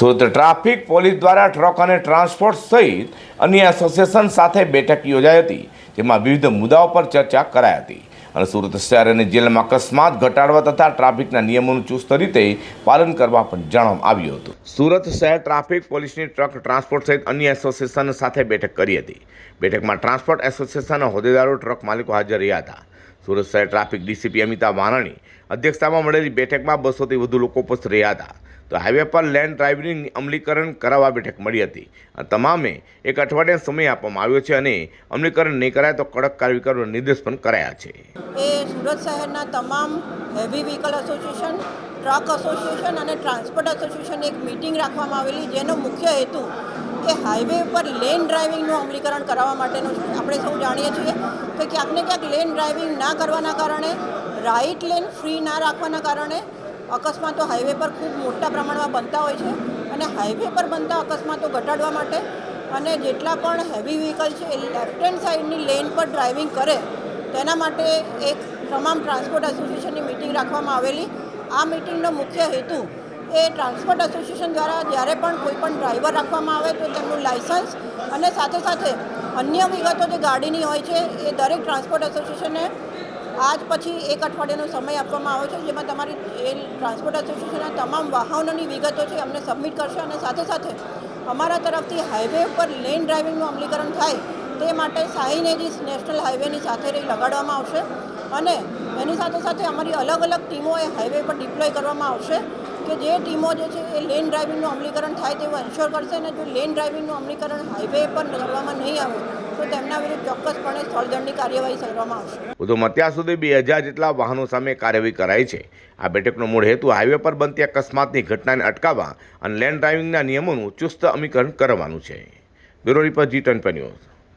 Surat traffic police દ્વારા truck અને transport સહિત અન્ય એસોસિએશન સાથે બેઠક યોજાઈ હતી, જેમાં વિવિધ મુદ્દાઓ પર ચર્ચા કરાઈ હતી. અને સુરત શહેર અને જિલ્લામાં અકસ્માત ઘટાડવા તથા ટ્રાફિકના નિયમોનું ચુસ્ત રીતે પાલન કરવા પણ જણાવવામાં આવ્યું હતું. સુરત શહેર ટ્રાફિક પોલીસની ટ્રક, ટ્રાન્સપોર્ટ સહિત અન્ય એસોસિએશન સાથે બેઠક કરી હતી. બેઠકમાં ટ્રાન્સપોર્ટ એસોસિએશનના હોદ્દેદારો ટ્રક માલિકો હાજર રહ્યા હતા. સુરત શહેર ટ્રાફિક ડીસીપી અમિતા વાનાણી અધ્યક્ષતામાં મળેલી બેઠકમાં બસોથી વધુ લોકો ઉપસ્થિત રહ્યા હતા. તો હાઈવે પર લેન્ડ ડ્રાઇવિંગ અમલીકરણ કરાવવા બેઠક મળી હતી. તમામે એક અઠવાડિયા સમય આપવામાં આવ્યો છે અને અમલીકરણ નહીં કરાય તો કડક કાર્યવાહી કરવાનો નિર્દેશ પણ કરાયા છે. એ સુરત શહેરના તમામ heavy vehicle association truck association અને ટ્રાન્સપોર્ટ એસોસિએશન એક મિટિંગ રાખવામાં આવેલી, જેનો મુખ્ય હેતુ એ હાઈવે ઉપર લેન ડ્રાઇવિંગનું અમલીકરણ કરાવવા માટેનું છે. આપણે સૌ જાણીએ છીએ કે ક્યાંક ને ક્યાંક લેન ડ્રાઇવિંગ ના કરવાના કારણે રાઇટ લેન ફ્રી ના રાખવાના કારણે અકસ્માતો હાઈવે પર ખૂબ મોટા પ્રમાણમાં બનતા હોય છે અને હાઈવે પર બનતા અકસ્માતો ઘટાડવા માટે અને જેટલા પણ હેવી વ્હીકલ છે એ લેફ્ટ હેન્ડ સાઈડની લેન પર ડ્રાઇવિંગ કરે, તેના માટે એક તમામ ટ્રાન્સપોર્ટ એસોસિએશનની મિટિંગ રાખવામાં આવેલી. આ મિટિંગનો મુખ્ય હેતુ એ ટ્રાન્સપોર્ટ એસોસિએશન દ્વારા જ્યારે પણ કોઈ પણ ડ્રાઈવર રાખવામાં આવે તો તેમનું લાઇસન્સ અને સાથે સાથે અન્ય વિગતો જે ગાડીની હોય છે એ દરેક ટ્રાન્સપોર્ટ એસોસિએશને આજ પછી એક અઠવાડિયાનો સમય આપવામાં આવ્યો છે, જેમાં તમારી એ ટ્રાન્સપોર્ટ એસોસિએશનના તમામ વાહનોની વિગતો છે અમને સબમિટ કરશે અને સાથે સાથે અમારા તરફથી હાઈવે ઉપર લેન ડ્રાઇવિંગનું અમલીકરણ થાય તે માટે સાઇનેજીસ નેશનલ હાઈવેની સાથે રહી લગાડવામાં આવશે અને એની સાથે સાથે અમારી અલગ અલગ ટીમો એ હાઈવે પર ડિપ્લોય કરવામાં આવશે કે જે ટીમો જે છે એ લેન ડ્રાઇવિંગનું અમલીકરણ થાય તેવું એન્શ્યોર કરશે અને જો લેન ડ્રાઇવિંગનું અમલીકરણ હાઈવે પર કરવામાં નહીં આવે તો તેમના વધુમાં અત્યાર સુધી બે હજાર જેટલા વાહનો સામે કાર્યવાહી કરાઈ છે. આ બેઠકનો મૂળ હેતુ હાઈવે પર બનતી અકસ્માતની ઘટનાને અટકાવવા અને લેન્ડ ડ્રાઇવિંગના નિયમોનું ચુસ્ત અમીકરણ કરવાનું છે. Bureau report G twenty news.